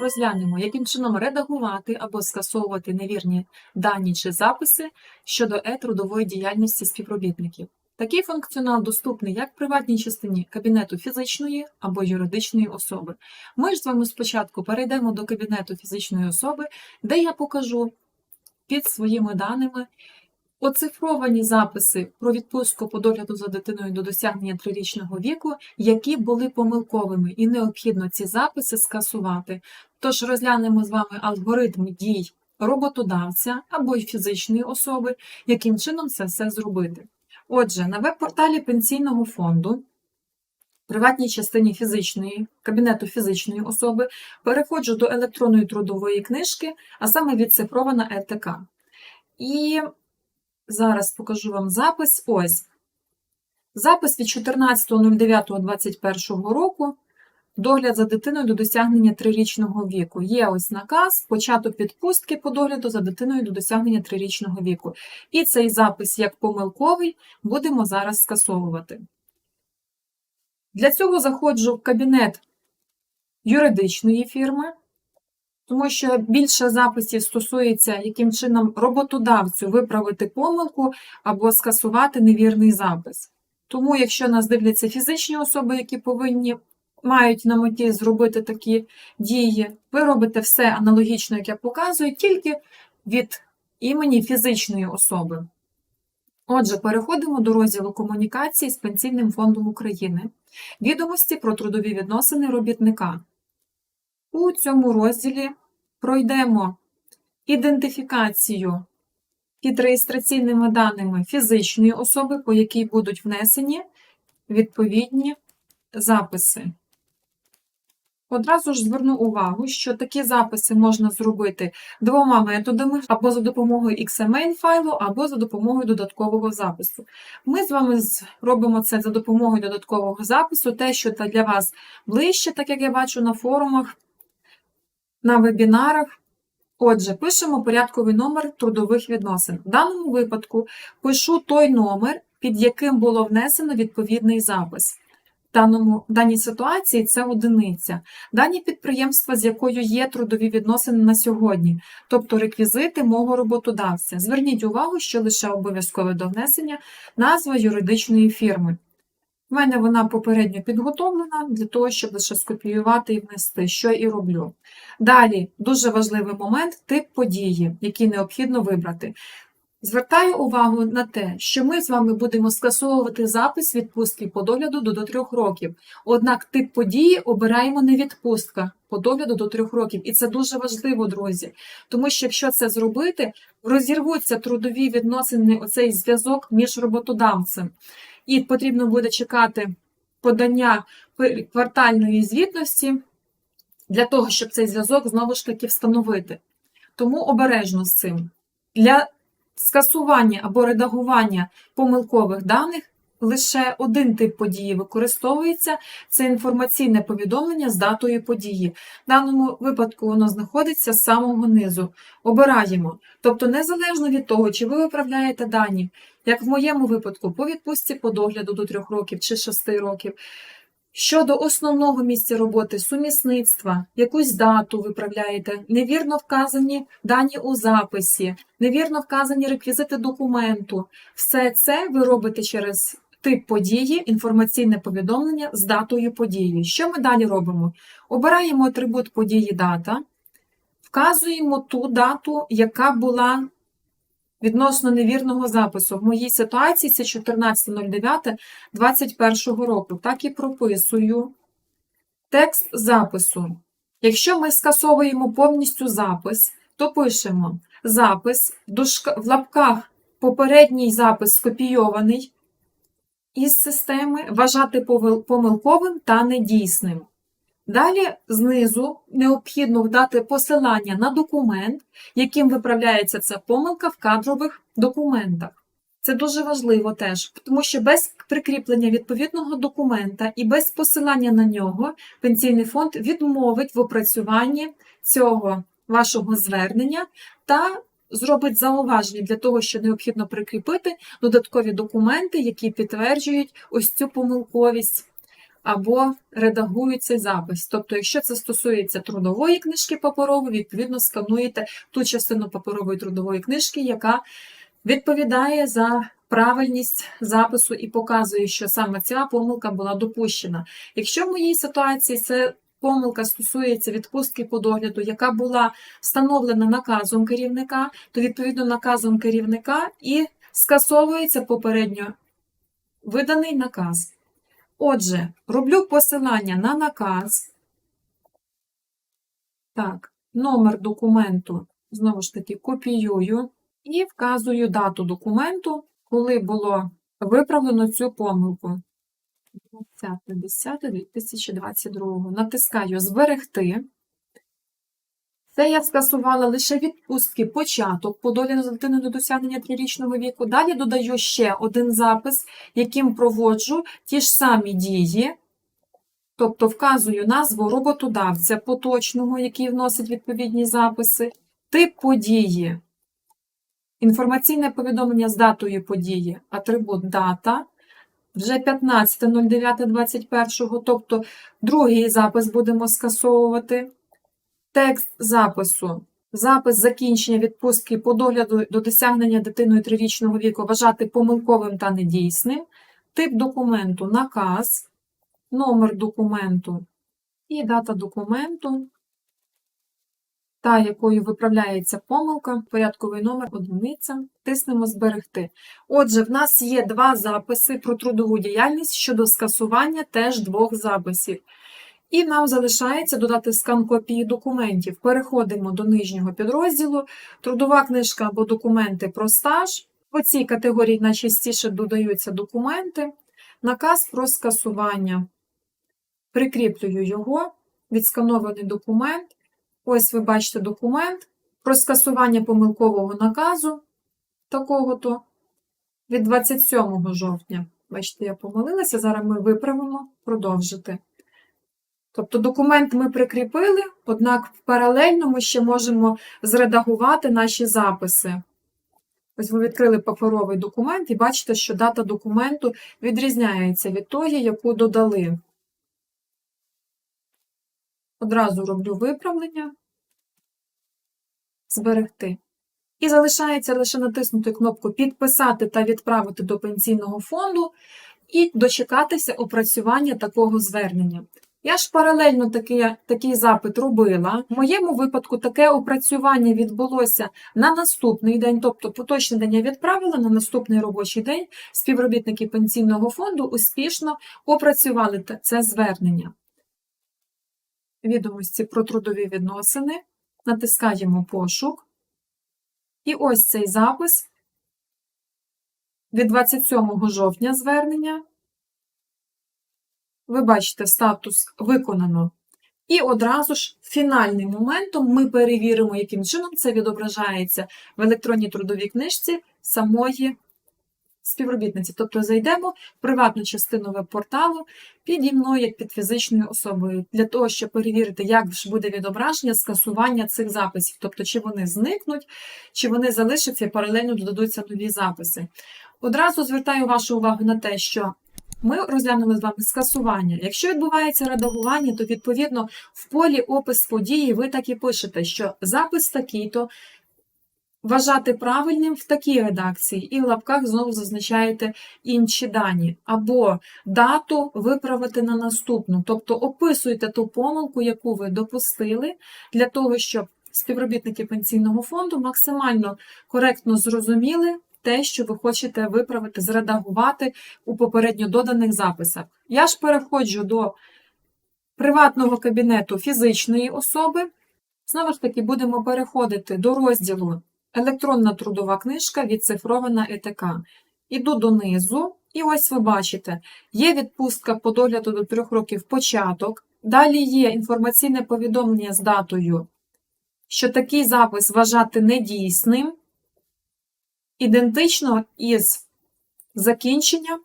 Розглянемо, яким чином редагувати або скасовувати невірні дані чи записи щодо е-трудової діяльності співробітників. Такий функціонал доступний як в приватній частині кабінету фізичної або юридичної особи. Ми ж з вами спочатку перейдемо до кабінету фізичної особи, де я покажу під своїми даними оцифровані записи про відпустку по догляду за дитиною до досягнення трирічного віку, які були помилковими, і необхідно ці записи скасувати. Тож розглянемо з вами алгоритм дій роботодавця або й фізичної особи, яким чином це все зробити. Отже, на веб-порталі пенсійного фонду. в Приватній частині фізичної, кабінету фізичної особи переходжу до електронної трудової книжки, а саме відцифрована ЕТК. І зараз покажу вам запис. Ось. Запис від 14.09.21 року. Догляд за дитиною до досягнення трирічного віку. Є ось наказ, початок відпустки по догляду за дитиною до досягнення трирічного віку. І цей запис, як помилковий, будемо зараз скасовувати. Для цього заходжу в кабінет юридичної фірми, тому що більше записів стосується, яким чином роботодавцю виправити помилку або скасувати невірний запис. Тому, якщо нас дивляться фізичні особи, які повинні мають на меті зробити такі дії, ви робите все аналогічно, як я показую, тільки від імені фізичної особи. Отже, переходимо до розділу комунікації з Пенсійним фондом України. Відомості про трудові відносини робітника. У цьому розділі пройдемо ідентифікацію під реєстраційними даними фізичної особи, по якій будуть внесені відповідні записи. Одразу ж зверну увагу, що такі записи можна зробити двома методами, або за допомогою XML файлу, або за допомогою додаткового запису. Ми з вами робимо це за допомогою додаткового запису, те, що для вас ближче, так як я бачу на форумах, на вебінарах. Отже, пишемо порядковий номер трудових відносин. В даному випадку пишу той номер, під яким було внесено відповідний запис. В даному, в даній ситуації це одиниця. Дані підприємства, з якою є трудові відносини на сьогодні, тобто реквізити мого роботодавця. Зверніть увагу, що лише обов'язкове до внесення назва юридичної фірми. У мене вона попередньо підготовлена для того, щоб лише скопіювати і внести, що і роблю. Далі, дуже важливий момент тип події, який необхідно вибрати. Звертаю увагу на те, що ми з вами будемо скасовувати запис відпустки по догляду до 3 років. Однак тип події обираємо не відпустка по догляду до 3 років. І це дуже важливо, друзі. Тому що якщо це зробити, розірвуться трудові відносини, оцей зв'язок між роботодавцем. І потрібно буде чекати подання квартальної звітності для того, щоб цей зв'язок знову ж таки встановити. Тому обережно з цим. Для скасування або редагування помилкових даних лише один тип події використовується це інформаційне повідомлення з датою події. В даному випадку воно знаходиться з самого низу. Обираємо. Тобто, незалежно від того, чи ви виправляєте дані, як в моєму випадку, по відпустці по догляду до 3 років чи 6 років. Щодо основного місця роботи, сумісництва, якусь дату виправляєте, невірно вказані дані у записі, невірно вказані реквізити документу. Все це ви робите через тип події, інформаційне повідомлення з датою події. Що ми далі робимо? Обираємо атрибут події дата, вказуємо ту дату, яка була відносно невірного запису. В моїй ситуації це 14.09.21 року. Так і прописую текст запису. Якщо ми скасовуємо повністю запис, то пишемо запис в лапках попередній запис скопійований із системи, вважати помилковим та недійсним. Далі знизу необхідно вдати посилання на документ, яким виправляється ця помилка в кадрових документах. Це дуже важливо теж, тому що без прикріплення відповідного документа і без посилання на нього пенсійний фонд відмовить в опрацюванні цього вашого звернення та зробить зауваження для того, що необхідно прикріпити додаткові документи, які підтверджують ось цю помилковість. Або редагують цей запис. Тобто, якщо це стосується трудової книжки паперової, відповідно скануєте ту частину паперової трудової книжки, яка відповідає за правильність запису і показує, що саме ця помилка була допущена. Якщо в моїй ситуації це помилка стосується відпустки по догляду, яка була встановлена наказом керівника, то відповідно наказом керівника і скасовується попередньо виданий наказ. Отже, роблю посилання на наказ. Так, номер документу, знову ж таки, копіюю і вказую дату документу, коли було виправлено цю помилку. 20.10.2022. Натискаю Зберегти. Це я скасувала лише відпустки початок по долі дитини до досягнення трирічного віку. Далі додаю ще один запис, яким проводжу ті ж самі дії, тобто вказую назву роботодавця поточного, який вносить відповідні записи, тип події, інформаційне повідомлення з датою події, атрибут дата. Вже 15.09.21, тобто другий запис будемо скасовувати. Текст запису. Запис закінчення відпустки по догляду до досягнення дитиною трирічного віку вважати помилковим та недійсним. Тип документу наказ, номер документу і дата документу, та якою виправляється помилка, порядковий номер одиниця. Тиснемо Зберегти. Отже, в нас є два записи про трудову діяльність щодо скасування теж двох записів. І нам залишається додати скан копії документів. Переходимо до нижнього підрозділу. Трудова книжка або документи про стаж. По цій категорії найчастіше додаються документи. Наказ про скасування. Прикріплюю його, відсканований документ. Ось ви бачите документ про скасування помилкового наказу такого-то від 27 жовтня. Бачите, я помилилася, зараз ми виправимо продовжити. Тобто документ ми прикріпили, однак паралельно ми ще можемо зредагувати наші записи. Ось ви відкрили паперовий документ і бачите, що дата документу відрізняється від тої, яку додали. Одразу роблю виправлення, зберегти. І залишається лише натиснути кнопку Підписати та відправити до пенсійного фонду і дочекатися опрацювання такого звернення. Я ж паралельно такий, такий запит робила. В моєму випадку таке опрацювання відбулося на наступний день, тобто поточний день відправила на наступний робочий день. Співробітники пенсійного фонду успішно опрацювали це звернення. Відомості про трудові відносини. Натискаємо пошук. І ось цей запис від 27 жовтня звернення. Ви бачите, статус виконано. І одразу ж фінальним моментом ми перевіримо, яким чином це відображається в електронній трудовій книжці самої співробітниці. Тобто зайдемо в приватну частину веб-порталу піді мною, як під фізичною особою, для того, щоб перевірити, як ж буде відображення скасування цих записів, тобто, чи вони зникнуть, чи вони залишаться і паралельно додадуться нові записи. Одразу звертаю вашу увагу на те, що ми розглянули з вами скасування. Якщо відбувається редагування, то відповідно в полі опис події ви так і пишете, що запис такий-то вважати правильним в такій редакції, і в лапках знову зазначаєте інші дані, або дату виправити на наступну, тобто описуйте ту помилку, яку ви допустили, для того, щоб співробітники пенсійного фонду максимально коректно зрозуміли те, що ви хочете виправити, зредагувати у попередньо доданих записах. Я ж переходжу до приватного кабінету фізичної особи. Знову ж таки, будемо переходити до розділу Електронна трудова книжка відцифрована ЕТК. Іду донизу, і ось ви бачите, є відпустка по догляду до 3 років початок. Далі є інформаційне повідомлення з датою, що такий запис вважати недійсним ідентично із закінченням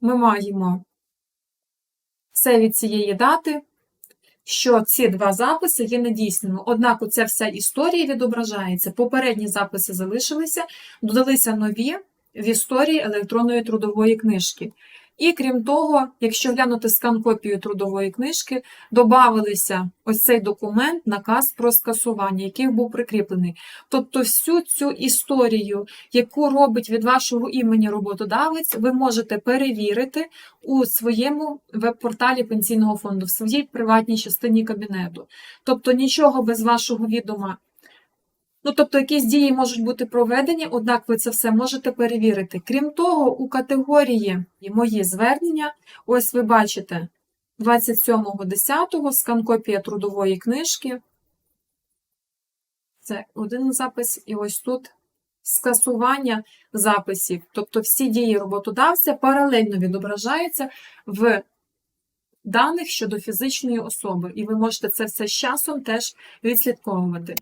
ми маємо все від цієї дати. Що ці два записи є недійсними. Однак оця вся історія відображається. Попередні записи залишилися, додалися нові в історії електронної трудової книжки. І крім того, якщо глянути скан-копію трудової книжки, додавалися ось цей документ, наказ про скасування, який був прикріплений. Тобто всю цю історію, яку робить від вашого імені роботодавець, ви можете перевірити у своєму веб-порталі пенсійного фонду, в своїй приватній частині кабінету. Тобто нічого без вашого відома. Ну, тобто, якісь дії можуть бути проведені, однак ви це все можете перевірити. Крім того, у категорії Мої звернення, ось ви бачите 27.10 скан-копія трудової книжки. Це один запис, і ось тут скасування записів. Тобто всі дії роботодавця паралельно відображаються в даних щодо фізичної особи, і ви можете це все з часом теж відслідковувати.